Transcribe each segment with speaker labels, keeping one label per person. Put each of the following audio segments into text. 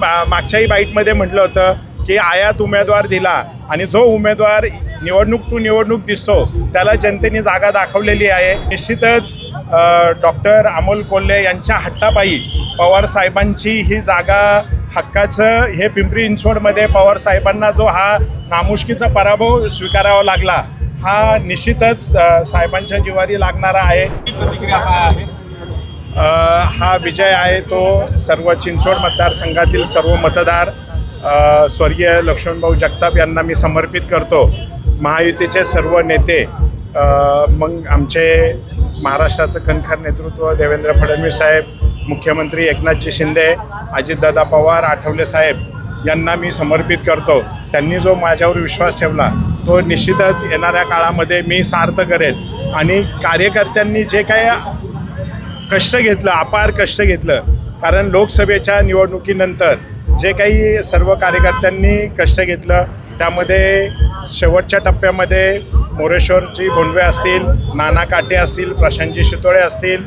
Speaker 1: मागच्याही बाईटमध्ये म्हटलं होतं की आयात उमेदवार दिला आणि जो उमेदवार निवडणूक टू निवडणूक दिसतो त्याला जनतेने जागा दाखवलेली आहे. निश्चितच डॉक्टर अमोल कोल्हे यांच्या हट्टापायी पवार साहेबांची ही जागा हक्काचं हे पिंपरी चिंचवडमध्ये पवार साहेबांना जो हा नामुष्कीचा पराभव स्वीकारावा लागला हा निश्चितच साहेबांच्या जिवारी लागणारा आहे
Speaker 2: प्रतिक्रिया काय आहेत
Speaker 1: अ, हा विजय आहे तो सर्व चिंचवड मतदारसंघातील सर्व मतदार स्वर्गीय लक्ष्मणभाऊ जगताप यांना मी समर्पित करतो. महायुतीचे सर्व नेते मग आमचे महाराष्ट्राचं कणखर नेतृत्व देवेंद्र फडणवीस साहेब मुख्यमंत्री एकनाथजी शिंदे अजितदादा पवार आठवले साहेब यांना मी समर्पित करतो. त्यांनी जो माझ्यावर विश्वास ठेवला तो निश्चितच येणाऱ्या काळामध्ये मी सार्थ करेल. आणि कार्यकर्त्यांनी जे काही कष्ट घेतलं अपार कष्ट घेतलं. कारण लोकसभेच्या निवडणुकीनंतर जे काही सर्व कार्यकर्त्यांनी कष्ट घेतलं त्यामध्ये शेवटच्या टप्प्यामध्ये मोरेश्वरजी भोंडवे असतील नाना काटे असतील प्रशांतजी शितोळे असतील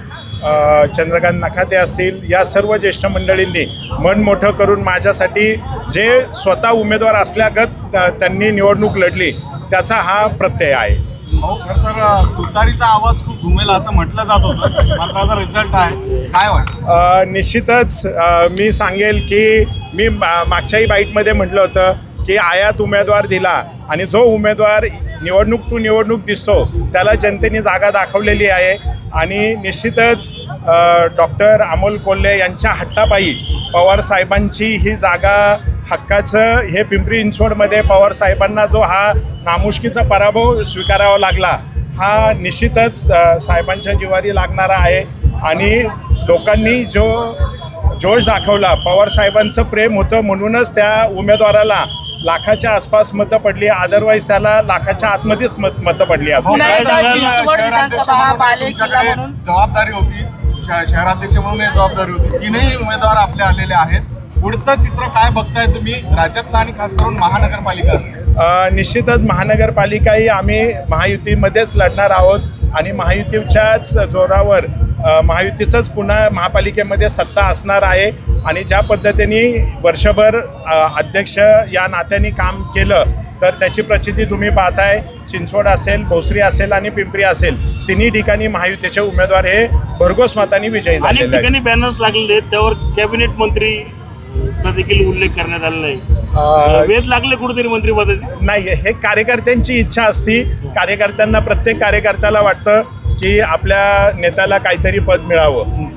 Speaker 1: चंद्रकांत नखाते असतील या सर्व ज्येष्ठ मंडळींनी मन मोठं करून माझ्यासाठी जे स्वतः उमेदवार असल्यागत त्यांनी निवडणूक लढली त्याचा हा प्रत्यय आहे.
Speaker 2: भाऊ खरं तर तुतारीचा आवाज खूप घुमेल असं म्हटलं जात होतं. मात्र आता रिझल्ट आहे. काय वाटतं?
Speaker 1: निश्चितच मी सांगेल की मी मा- मागच्याही बाईटमध्ये म्हटलं होतं की आयात उमेदवार दिला आणि जो उमेदवार निवडणूक टू निवडणूक दिसतो त्याला जनतेने जागा दाखवलेली आहे. आणि निश्चितच डॉक्टर अमोल कोल्हे यांच्या हट्टापायी पवार साहेबांची ही जागा हक्काचं हे पिंपरी चिंचवडमध्ये पवार साहेबांना जो हा नामुष्कीचा पराभव स्वीकारावा लागला हा निश्चितच साहेबांच्या जिवारी लागणारा आहे. आणि लोकांनी जो जोश दाखवला पवार साहेबांचं प्रेम होतं म्हणूनच त्या उमेदवाराला लाखाच्या आसपास मतं पडली. अदरवाईज त्याला लाखाच्या आतमध्येच मत मतं पडली
Speaker 2: म्हणून. जबाबदारी होती? शहराध्यक्ष म्हणून एक जबाबदारी होती. तीनही उमेदवार आपले आलेले आहेत. पुढचं चित्र काय बघताय तुम्ही? राज्यातलं आणि खास करून महानगरपालिका असते.
Speaker 1: निश्चितच महानगरपालिकाही आम्ही महायुतीमध्येच लढणार आहोत आणि महायुतीच्याच जोरावर महायुतीचंच पुन्हा महापालिकेमध्ये सत्ता असणार आहे. आणि ज्या पद्धतीने वर्षभर अध्यक्ष या नात्याने काम केलं तर त्याची प्रचिती तुम्ही पाहताय. चिंचवड असेल भोसरी असेल आणि पिंपरी असेल. तिन्ही ठिकाणी महायुतीचे उमेदवार हे भरघोस मतांनी विजयी
Speaker 3: अनेक
Speaker 1: आहेत.
Speaker 3: ठिकाणी बॅनर्स लागलेले आहेत. त्यावर कॅबिनेट मंत्री चा देखील उल्लेख करण्यात आलेला आहे. वेध लागले कुठेतरी मंत्रिपदाचे?
Speaker 1: नाही हे कार्यकर्त्यांची इच्छा असती. कार्यकर्त्यांना प्रत्येक कार्यकर्त्याला वाटतं की आपल्या नेत्याला काहीतरी पद मिळावं.